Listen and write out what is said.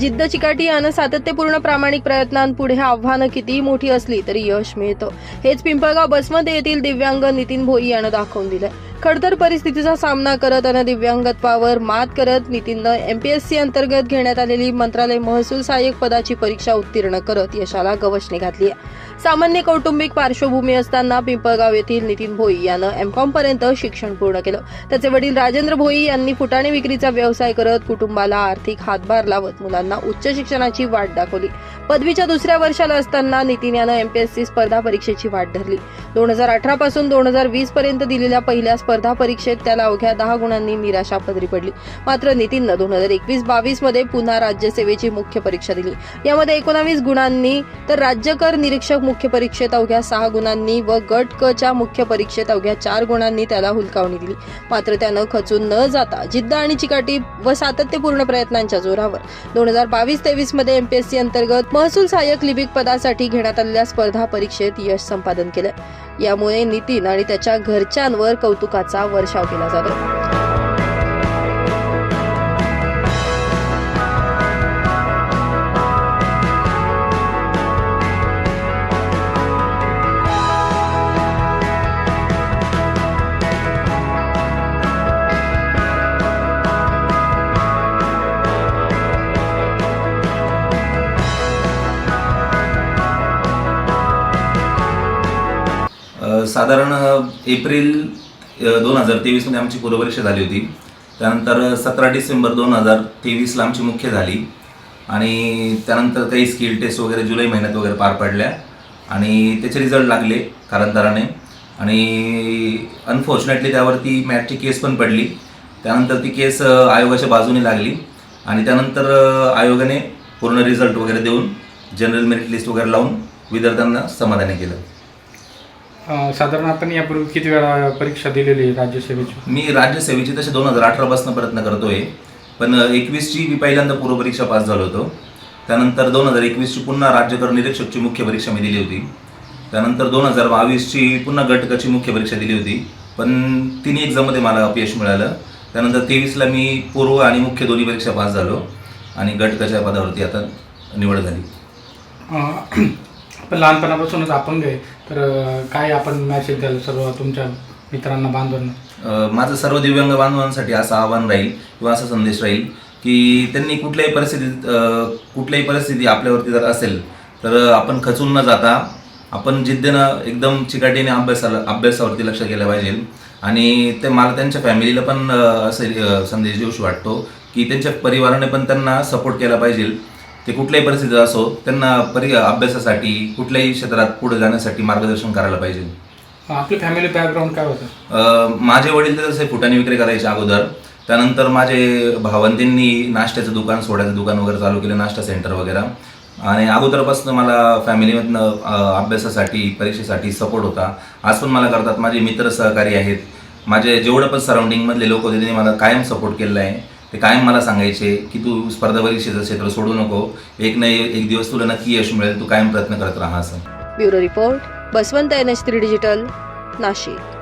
जिद्द चिकाटी आणि सातत्यपूर्ण प्रामाणिक प्रयत्नांपुढे आव्हानं कितीही मोठी असली तरी यश मिळतं. हेच पिंपळगाव बसमध्ये येथील दिव्यांग नितीन भोई यानं दाखवून दिलं खडतर परिस्थितीचा सामना करत आणि दिव्यांगत्वावर मात करत नितीननं एम पी एस सी अंतर्गत घेण्यात आलेली मंत्रालय महसूल सहाय्यक पदाची परीक्षा उत्तीर्ण करत यशाला गवसणी घातली आहे. सामान्य कौटुंबिक पार्श्वभूमी असताना पिंपळगाव येथील नितीन भोई यानं एमकॉम पर्यंत शिक्षण पूर्ण केलं. त्याचे वडील राजेंद्र भोई यांनी फुटाणे विक्रीचा व्यवसाय करत कुटुंबाला आर्थिक हातभार लावत मुलांना उच्च शिक्षणाची वाट दाखवली. पदवीच्या दुसऱ्या वर्षाला असताना नितीन यानं एमपीएससी स्पर्धा परीक्षेची वाट धरली. दोन हजार अठरा पासून दोन हजार वीस पर्यंत दिलेल्या पहिल्या स्पर्धा परीक्षेत त्याला अवघ्या दहा गुणांनी निराशा पदरी पडली. मात्र नितीननं दोन हजार एकवीस बावीसमध्ये पुन्हा राज्यसेवेची मुख्य परीक्षा दिली. यामध्ये एकोणावीस गुणांनी तर राज्यकर निरीक्षक मुख्य परीक्षेत अवघ्या सहा गुणांनी व गट क च्या मुख्य परीक्षेत अवघ्या चार गुणांनी त्याला हुलकावणी दिली. मात्र त्यानं खचून न जाता जिद्द आणि चिकाटी व सातत्यपूर्ण प्रयत्नांच्या जोरावर दोन हजार बावीस तेवीसमध्ये एमपीएससी अंतर्गत महसूल सहाय्यक लिपिक पदासाठी घेण्यात आलेल्या स्पर्धा परीक्षेत यश संपादन केलं. यामुळे नितीन आणि त्याच्या घरच्यांवर कौतुकाचा वर्षाव केला जातो. साधारण एप्रिल दोन हजार तेवीसमध्ये आमची पूर्वपरीक्षा झाली होती. त्यानंतर सतरा डिसेंबर दोन हजार तेवीसला आमची मुख्य झाली. आणि त्यानंतर काही स्किल टेस्ट वगैरे जुलै महिन्यात वगैरे पार पडल्या. आणि त्याचे रिझल्ट लागले कालांतराने आणि अनफॉर्च्युनेटली त्यावरती मॅटची केस पण पडली. त्यानंतर ती केस आयोगाच्या बाजूने लागली. आणि त्यानंतर आयोगाने पूर्ण रिझल्ट वगैरे देऊन जनरल मेरिट लिस्ट वगैरे लावून विद्यार्थ्यांना समाधानी केलं. साधारण आपण यापूर्वी किती वेळा परीक्षा दिलेली आहे राज्यसेवेची? मी राज्यसेवेची तसे दोन हजार अठरापासून प्रयत्न करतोय. पण एकवीसची मी पहिल्यांदा पूर्वपरीक्षा पास झालो होतो. त्यानंतर दोन हजार एकवीसची पुन्हा राज्यकर निरीक्षकची मुख्य परीक्षा मी दिली होती. त्यानंतर दोन हजार बावीसची पुन्हा गटकाची मुख्य परीक्षा दिली होती. पण तिन्ही एक्झाममध्ये मला अपयश मिळालं. त्यानंतर तेवीसला मी पूर्व आणि मुख्य दोन्ही परीक्षा पास झालो. आणि गटकाच्या पदावरती आता निवड झाली. पण आपण लहानपणापासूनच अपंग आहे तर काय आपण मॅसेज द्याल सर्व तुमच्या मित्रांना बांधवांना? माझं सर्व दिव्यांग बांधवांसाठी असं आव्हान राहील किंवा असा संदेश राहील की त्यांनी कुठल्याही परिस्थितीत कुठल्याही परिस्थिती आपल्यावरती जर असेल तर आपण खचून न जाता आपण जिद्दीनं एकदम चिकाटीने अभ्यासाला अभ्यासावरती लक्ष केलं पाहिजे. आणि ते मला त्यांच्या फॅमिलीला पण असे संदेश देऊशी वाटतो की त्यांच्या परिवाराने पण त्यांना सपोर्ट केला पाहिजे. ते कुठल्याही परिस्थितीत असो त्यांना परि अभ्यासासाठी कुठल्याही क्षेत्रात पुढे जाण्यासाठी मार्गदर्शन करायला पाहिजे. आपलं फॅमिली बॅकग्राऊंड काय होतं? माझे वडील तर जसे फुटाणे विक्री करायचे अगोदर. त्यानंतर माझे भावंतींनी नाश्त्याचं दुकान सोड्याचं दुकान वगैरे चालू केलं नाश्ता सेंटर वगैरे. आणि अगोदरपासून मला फॅमिलीमधनं अभ्यासासाठी परीक्षेसाठी सपोर्ट होता. आज पण मला करतात. माझे मित्र सहकारी आहेत. माझे जेवढं पण सराउंडिंगमधले लोक होते त्यांनी मला कायम सपोर्ट केलेला आहे. ते कायम मला सांगायचे की तू स्पर्धा परीक्षेचं क्षेत्र सोडू नको. एक नाही एक दिवस तुला नक्की यश मिळेल. तू कायम प्रयत्न करत राहा असं. Bureau report Baswant N H three digital Nashik.